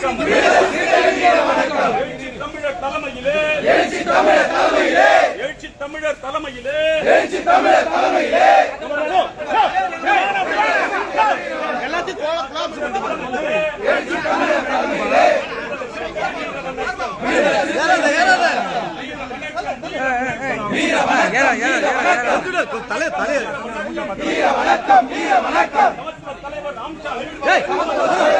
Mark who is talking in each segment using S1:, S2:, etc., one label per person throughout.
S1: வணக்கம் எழுச்சி தமிழர் தலைமையிலே எழுச்சி தமிழர் தலைமையிலே எழுச்சி தமிழர் தலைமையிலே எழுச்சி தமிழர் தலைமையிலே தலைவர் அம்சா வணக்கம் வீர வணக்கம் தலைவர் வணக்கம்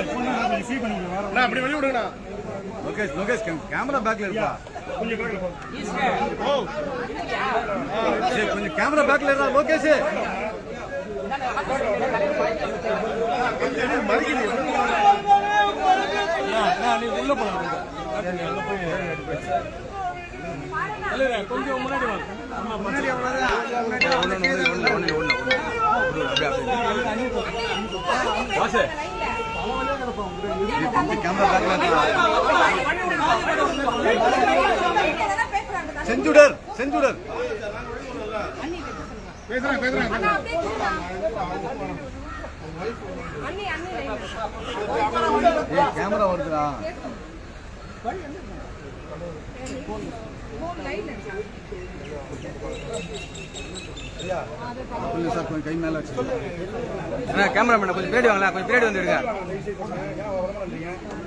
S2: அப்படி வெளிய விடுங்கண்ணா.
S3: லோகேஷ் லோகேஷ் கேமரா பேக்ல இருப்பா. கொஞ்சம் கேமரா பேக்ல இருக்கா லோகேஷ்.
S1: கொஞ்சம் முன்னாடி வாங்க
S3: வாசு கொஞ்சம் கேமரா பேக்ல இருக்கா செஞ்சுடர் செஞ்சுடர்.
S2: பேசுறேன் பேசுறேன்
S3: கேமரா வருதுடா. கொஞ்சம் சார் கொஞ்சம் கை மேல வச்சு
S4: அண்ணா கேமராமேன் கொஞ்சம் பின்னாடி வாங்கண்ணா கொஞ்சம் பின்னாடி வந்துடுங்க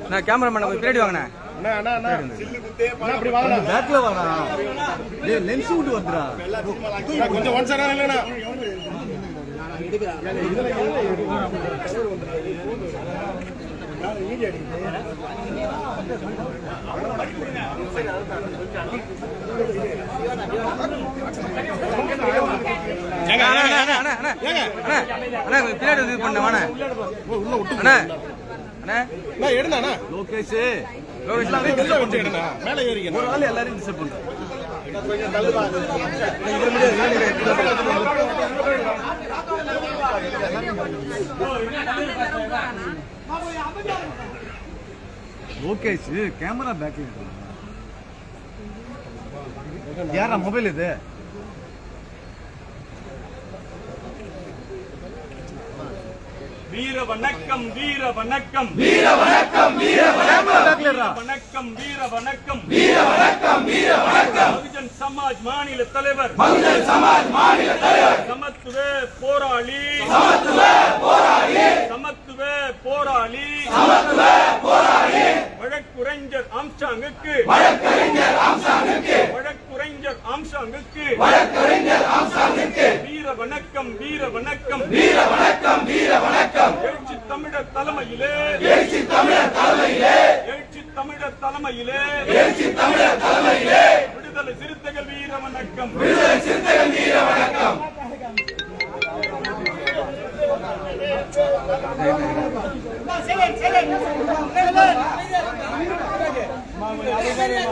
S4: அண்ணா கேமராமேன் கொஞ்சம் பின்னாடி வாங்கண்ணா.
S2: அண்ணா அண்ணா அண்ணா அண்ணா, அப்படி வாங்கண்ணா.
S3: பேக்ல வாடா டேய் லென்ஸ் விட்டு வந்துடா.
S2: அண்ணா, கொஞ்சம் ஒன் சைடா இல்லைண்ணா
S4: அண்ணா பின்னாடி பண்ண அண்ணா. அண்ணா.
S2: எடுண்ணா
S3: லோகேஷ்.
S2: மேல ஏறிங்க
S3: ஒரு ஆள் எல்லாரையும் டிஸ்டர்ப் பண்றேன் லோகேஷ் கேமரா பேக்கில் யாரா மொபைல் இது
S1: வீர வணக்கம் வீர வணக்கம்
S3: கேமரா பேக்ல இருக்கா
S1: வணக்கம் வீர வணக்கம் வீர வணக்கம் வீர வணக்கம் பகுஜன் சமாஜ் மாநில தலைவர் பகுஜன் சமாஜ் மாநில தலைவர் சமத்துவ போராளி சமத்துவ போராளி சமத்துவ போராளி சமத்துவ போராளி வழக்குரைஞர் ஆம்சாங்குக்கு வழக்குரைஞர் ஆம்சாங்குக்கு வழக்குரைஞர் ஆம்சாங்குக்கு வழக்குரைஞர் ஆம்சாங்குக்கு வீர வணக்கம் வீர வணக்கம் வீர வணக்கம் வீர வணக்கம் எழுச்சி தமிழர் தலைமையிலே. எழுச்சி தமிழர் தலைமையிலே. எழுச்சி தமிழர் தலைமையிலே. எழுச்சி தமிழர் தலைமையிலே. விடுதலை சிறுத்தைகள் வீர வணக்கம் விடுதலை சிறுத்தைகள் வீர வணக்கம்
S4: நவுறா இறங்கிடுறேன்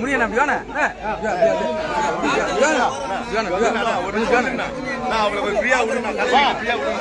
S4: முடியல
S2: ஜோனா அவளை ஃப்ரீயா விடுங்க ஃப்ரீயா விடுங்க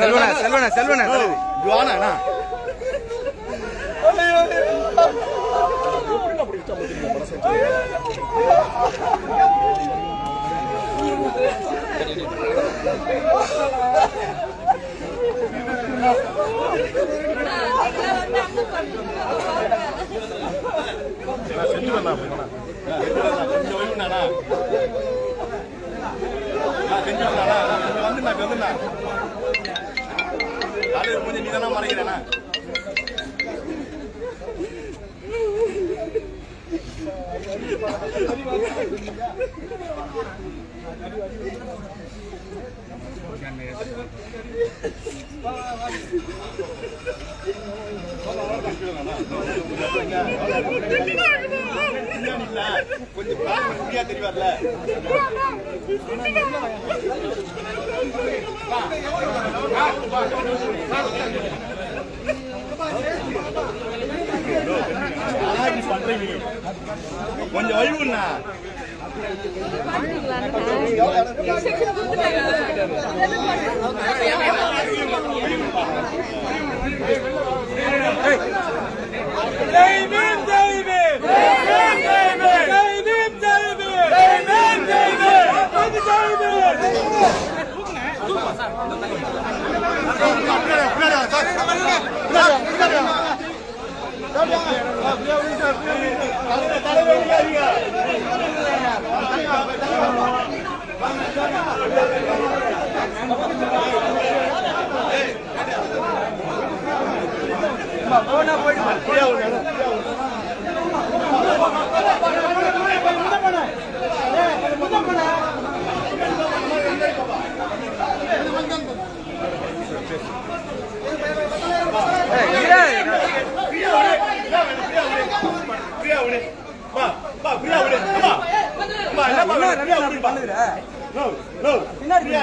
S4: செல்வனா செல்வனா செல்வனா
S2: இப்படி வாண்ணா அண்ணா. நான் செஞ்சுவேண்ணா அப்படி வாண்ணா. கொஞ்சம் வைங்கண்ணா. நான் செஞ்சுவேண்ணா. நான் கொஞ்சம் வந்துண்ணா, இப்படி வந்துண்ணா. தலைவர் கொஞ்சம் நீதானா மறைக்கிறேண்ணா கொஞ்சம் ஃப்ரீயா பிரியா பண்றீங்க கொஞ்சம் வைவுண்ணா பிரியா விடு பா ஃப்ரீயா விடு அம்மா அம்மா என்னம்மா
S4: என்ன
S2: ஃப்ரீயா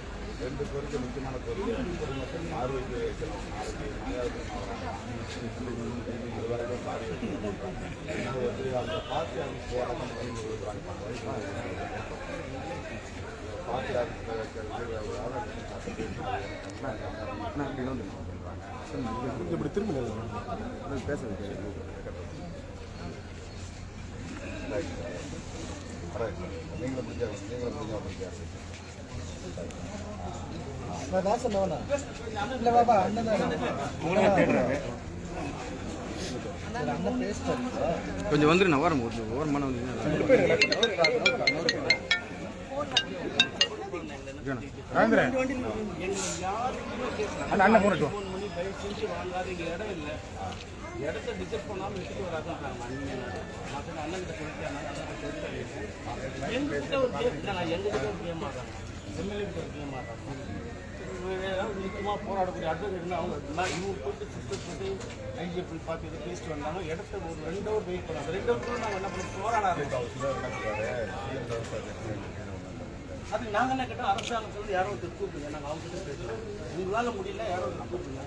S4: ரெண்டு
S2: நோ முக்கியமான
S4: கோரிக்கை
S2: பொதுமக்கள் நில்லு வைக்கணும் நில்லு ஃப்ரீயா ஃப்ரீயா நில்லு அண்ணா செய்யல
S4: இரு இரு விடு விடு விடு போலீஸுங்க விடுங்க
S2: நான் லைட்டா அப்படி நின்னா நீயே மாத்தி நின்னுக்கிற நான் தலை மாதிரி போனா இப்படி திரும்ப
S4: கொஞ்சம் வந்துரு நான் ஓரம் ஒரு ஓரமான வந்து
S2: அண்ணன் போனட்டும்
S5: இடத்த டிசைட் பண்ணாமல் எடுத்துட்டு வராதான் எங்ககிட்ட எங்ககிட்ட ஒரு கேம் கிட்ட ஒரு கேம் ஆடுறாங்க ஏதாவது நிச்சயமாக போராடக்கூடிய அட்வொகேட்னா அவங்க இவங்க போட்டு சிஸ்டர் போட்டு ஐஜிஎஃப் பார்த்து இதை பேசிட்டு வந்தாங்க. இடத்த ஒரு ரெண்டு ஹவர் வெயிட் பண்ணாங்க. ரெண்டு ஹவர் நாங்கள் என்ன பண்ணோம் போராட ஆரம்பிச்சோம். அது நாங்கள் என்ன கேட்டோம்? அரசாங்கத்தில் யாரோ ஒருத்தர் கூப்பிடுங்க. நாங்கள் அவங்க கிட்ட பேசுகிறோம் உங்களால் முடியல யாரோ ஒருத்தர் கூப்பிடுங்க.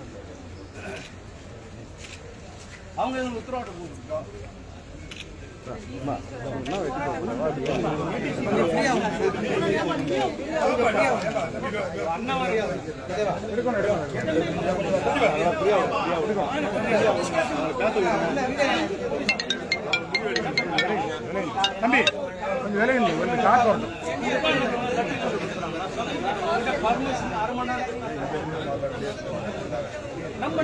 S5: அவங்க எங்களுக்கு உத்தரவாதம்
S2: தம்பி கொஞ்சம் வேலை இல்லை கொஞ்சம் காசு
S5: வரணும் அரை மணி நேரத்துக்கு நம்ம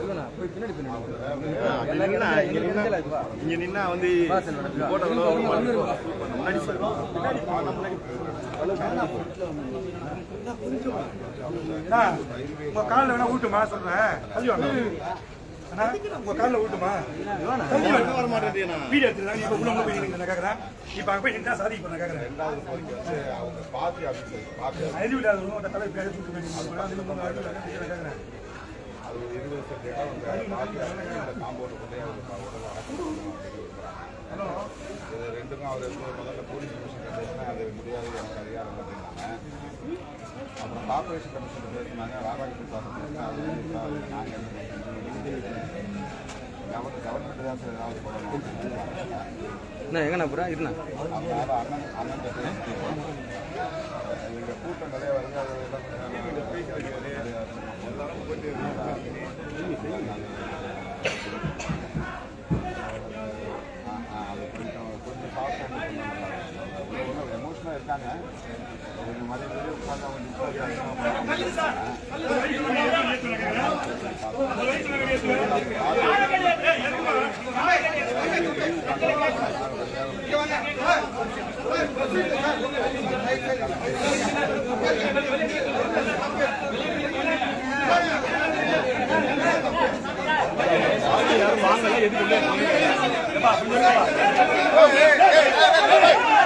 S5: பண்ணா
S2: இங்க நின்னா, வந்து உங்க காலில் வேணா ஊட்டுமா சொல்றேன். உங்க காலில் ஊட்டுமா? வர மாட்டேன் வீடியோ இப்ப உள்ள உள்ள போய் கேக்குறேன். இப்ப அங்க போய் நின்றா சாதி இப்ப நான் கேக்குறேன். விடாது உங்க தலை பேர் சுட்டு போய் நின்னு அது உங்க அறிவு இல்லை, நான் கேக்குறேன்
S6: ரெண்டுக்கும் அவர் முதல்ல போலீஸ் கமிஷன் பேசினா அது முடியாது எனக்கு அதிகாரம் இல்லைன்னாங்க அப்புறம் கார்பரேஷன் கமிஷன் பேசினாங்க ராதாகிருஷ்ணன் சார் அது நாங்கள் கவர்மெண்ட் கவர்மெண்ட் தான் சார் ஏதாவது பண்ணணும்.
S4: என்ன எங்கண்ணா புறா? இருண்ணா?
S6: அதனால அண்ணன் அண்ணன் பேசி எங்க கூட்டம் நிறைய வருது அது எல்லாம் பேசுறது எல்லாரும் போயிட்டு அது கொஞ்சம் Ei, ei,
S2: ei, ei, ei.